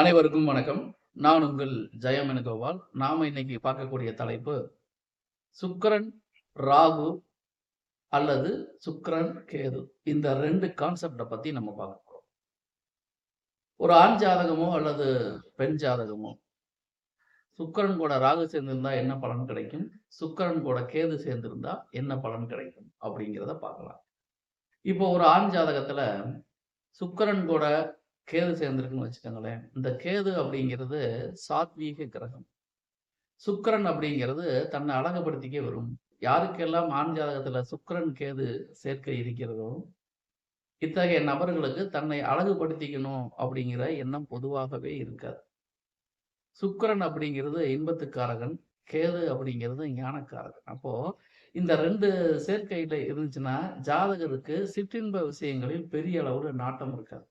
அனைவருக்கும் வணக்கம். நான் உங்கள் ஜெயம் கோபால் நாம இன்னைக்கு பார்க்கக்கூடிய தலைப்பு சுக்கரன் ராகு அல்லது சுக்கரன் கேது. இந்த ரெண்டு கான்செப்டை பத்தி நம்ம பார்க்க ஒரு ஆண் ஜாதகமோ அல்லது பெண் ஜாதகமோ சுக்கரன் கூட ராகு சேர்ந்திருந்தா என்ன பலன் கிடைக்கும்? சுக்கிரன் கூட கேது சேர்ந்திருந்தா என்ன பலன் கிடைக்கும்? அப்படிங்கிறத பார்க்கலாம். இப்போ ஒரு ஆண் ஜாதகத்துல சுக்கரன் கூட கேது சேர்ந்திருக்குன்னு வச்சுக்கோங்களேன். இந்த கேது அப்படிங்கிறது சாத்வீக கிரகம். சுக்கரன் அப்படிங்கிறது தன்னை அழகுபடுத்திக்க வரும். யாருக்கெல்லாம் ஆண் ஜாதகத்துல சுக்கிரன் கேது சேர்க்கை இருக்கிறதோ இத்தகைய நபர்களுக்கு தன்னை அழகுபடுத்திக்கணும் அப்படிங்கிற எண்ணம் பொதுவாகவே இருக்காது. சுக்கரன் அப்படிங்கிறது இன்பத்துக்காரகன் கேது அப்படிங்கிறது ஞானக்காரகன். அப்போ இந்த ரெண்டு சேர்க்கையில இருந்துச்சுன்னா ஜாதகருக்கு சிற்றின்ப விஷயங்களில் பெரிய அளவுல நாட்டம் இருக்காது.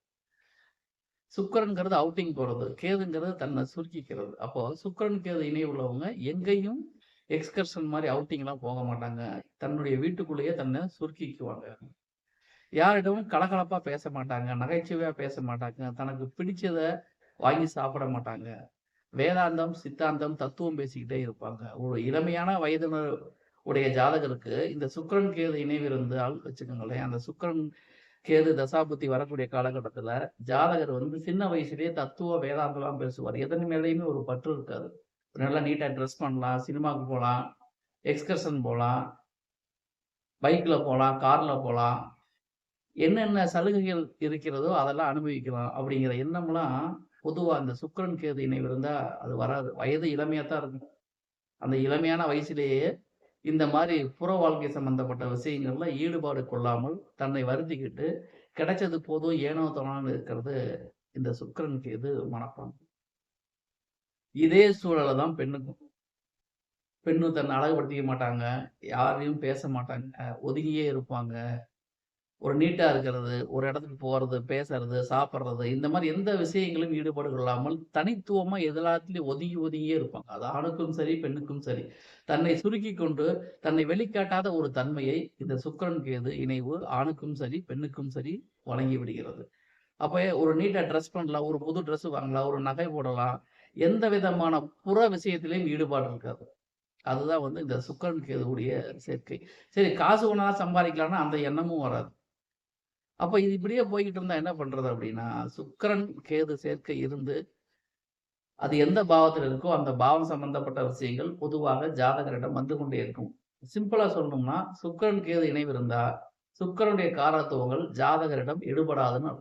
சுக்கரன்கிறது அவுட்டிங் போறது. கேதுங்கிறது தன்னை சுருக்கிக்கிறது. அப்போ சுக்கரன் கேது இணை உள்ளவங்க எங்கேயும் எக்ஸ்கர்ஷன் மாதிரி அவுட்டிங்லாம் போக மாட்டாங்க. தன்னுடைய வீட்டுக்குள்ளேயே தன்னை சுருக்கிக்குவாங்க. யாரிடமும் கலகலப்பா பேச மாட்டாங்க. நகைச்சுவையா பேச மாட்டாங்க. தனக்கு பிடிச்சத வாங்கி சாப்பிட மாட்டாங்க. வேதாந்தம் சித்தாந்தம் தத்துவம் பேசிக்கிட்டே இருப்பாங்க. ஒரு இளமையான வயதினர் உடைய ஜாதகருக்கு இந்த சுக்கரன் கேது இணைவு இருந்தால் வச்சுக்கோங்களேன். அந்த சுக்கரன் கேது தசாபுத்தி வரக்கூடிய காலகட்டத்துல ஜாதகர் வந்து சின்ன வயசுலயே தத்துவ வேதாந்தெல்லாம் பேசுவார். எதன் மேலேயுமே ஒரு பற்று இருக்காது. நல்லா நீட்டா ட்ரெஸ் பண்ணலாம் சினிமாவுக்கு போகலாம் எக்ஸ்கர்ஷன் போகலாம் பைக்ல போகலாம் கார்ல போகலாம் என்னென்ன சலுகைகள் இருக்கிறதோ அதெல்லாம் அனுபவிக்கலாம் அப்படிங்கிற எண்ணம்லாம் பொதுவா அந்த சுக்கரன் கேது இணைவு இருந்தா அது வராது. வயது இளமையா தான் இருக்கும். அந்த இளமையான வயசுலேயே இந்த மாதிரி புற வாழ்க்கை சம்பந்தப்பட்ட விஷயங்கள்ல ஈடுபாடு கொள்ளாமல் தன்னை வருத்திக்கிட்டு கிடைச்சது போதும் ஏனோ தோணான்னு இருக்கிறது இந்த சுக்கரனுக்கு எது மனப்பான்மை. இதே சூழலை தான் பெண்ணுக்கும். பெண்ணும் தன்னை அழகுபடுத்திக்க மாட்டாங்க யாரையும் பேச மாட்டாங்க ஒதுங்கியே இருப்பாங்க. ஒரு நீட்டா இருக்கிறது ஒரு இடத்துக்கு போறது பேசுறது சாப்பிட்றது இந்த மாதிரி எந்த விஷயங்களும் ஈடுபாடு கொள்ளாமல் தனித்துவமா எல்லாத்துலயும் ஒதுங்கி ஒதுங்கியே இருப்பாங்க. அது ஆணுக்கும் சரி பெண்ணுக்கும் சரி. தன்னை சுருக்கி கொண்டு தன்னை வெளிக்காட்டாத ஒரு தன்மையை இந்த சுக்கரன் கேது இணைவு ஆணுக்கும் சரி பெண்ணுக்கும் சரி வழங்கி விடுகிறது. அப்ப ஒரு நீட்டா ட்ரெஸ் பண்ணலாம் ஒரு புது ட்ரெஸ் வாங்கலாம் ஒரு நகை போடலாம். எந்த விதமான புற விஷயத்திலையும் ஈடுபாடு இருக்காது. அதுதான் வந்து இந்த சுக்கரன் கேதுவுடைய சேர்க்கை. சரி காசு ஒன்றா சம்பாதிக்கலாம்னா அந்த எண்ணமும் வராது. அப்ப இது இப்படியே போய்கிட்டு இருந்தா என்ன பண்றது அப்படின்னா சுக்கரன் கேது சேர்க்கை இருந்து அது எந்த பாவத்தில் இருக்கோ அந்த பாவம் சம்பந்தப்பட்ட விஷயங்கள் பொதுவாக ஜாதகரிடம் வந்து கொண்டே இருக்கும். சிம்பிளா சொல்லணும்னா சுக்கரன் கேது இணைவு இருந்தா சுக்கரனுடைய காரத்துவங்கள் ஜாதகரிடம் எடுபடாதுன்னு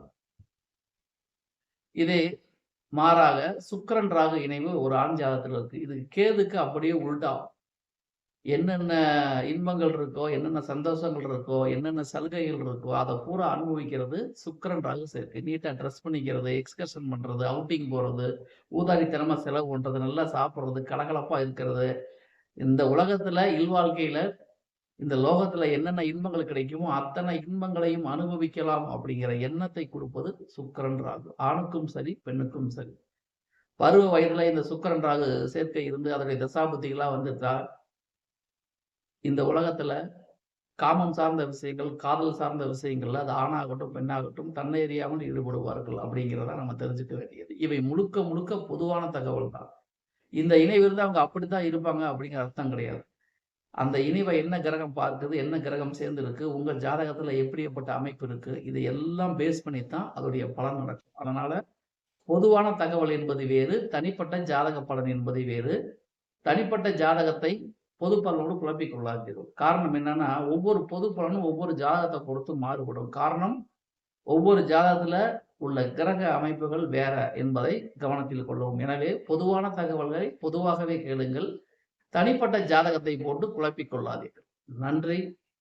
இதே மாறாக சுக்கரன் ராகு இணைவு ஒரு ஆண் ஜாதகத்தில் இருக்கு. இது கேதுக்கு அப்படியே உள்டாகும். என்னென்ன இன்பங்கள் இருக்கோ என்னென்ன சந்தோஷங்கள் இருக்கோ என்னென்ன சலுகைகள் இருக்கோ அதை பூரா அனுபவிக்கிறது சுக்கரன் ராகு சேர்க்கை. நீட்டாக ட்ரெஸ் பண்ணிக்கிறது எக்ஸ்கர்ஷன் பண்ணுறது அவுட்டிங் போகிறது ஊதாரித்தனமாக செலவு பண்ணுறது நல்லா சாப்பிட்றது கலகலப்பாக இருக்கிறது. இந்த உலகத்தில் இல்வாழ்க்கையில் இந்த லோகத்தில் என்னென்ன இன்பங்கள் கிடைக்குமோ அத்தனை இன்பங்களையும் அனுபவிக்கலாம் அப்படிங்கிற எண்ணத்தை கொடுப்பது சுக்கரன் ராகு ஆணுக்கும் சரி பெண்ணுக்கும் சரி. பருவ வயதில் இந்த சுக்கரன் ராகு சேர்க்கை இருந்து அதனுடைய தசாபுத்திகளாக வந்துட்டா இந்த உலகத்துல காமம் சார்ந்த விஷயங்கள் காதல் சார்ந்த விஷயங்கள்ல அது ஆணாகட்டும் பெண்ணாகட்டும் தன்னை அறியாமல் ஈடுபடுவார்கள் அப்படிங்கிறத நம்ம தெரிஞ்சுக்க வேண்டியது. இவை முழுக்க முழுக்க பொதுவான தகவல் தான். இந்த இணைவு இருந்து அவங்க அப்படித்தான் இருப்பாங்க அப்படிங்கிற அர்த்தம் கிடையாது. அந்த இணைவை என்ன கிரகம் பார்க்குது என்ன கிரகம் சேர்ந்து இருக்கு உங்க ஜாதகத்துல எப்படிப்பட்ட அமைப்பு இருக்கு இது எல்லாம் பேஸ் பண்ணி தான் அதோடைய பலன் நடக்கும். அதனால பொதுவான தகவல் என்பது வேறு தனிப்பட்ட ஜாதக பலன் என்பது வேறு. தனிப்பட்ட ஜாதகத்தை பொது பலனோடு குழப்பிக் கொள்ளாதீர்கள். காரணம் என்னன்னா ஒவ்வொரு பொது பலனும் ஒவ்வொரு ஜாதகத்தை கொடுத்து மாறுபடும். காரணம் ஒவ்வொரு ஜாதகத்துல உள்ள கிரக அமைப்புகள் வேற என்பதை கவனத்தில் கொள்ளவும் எனவே பொதுவான தகவல்களை பொதுவாகவே கேளுங்கள். தனிப்பட்ட ஜாதகத்தை போட்டு குழப்பிக் கொள்ளாதீர்கள். நன்றி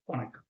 வணக்கம்.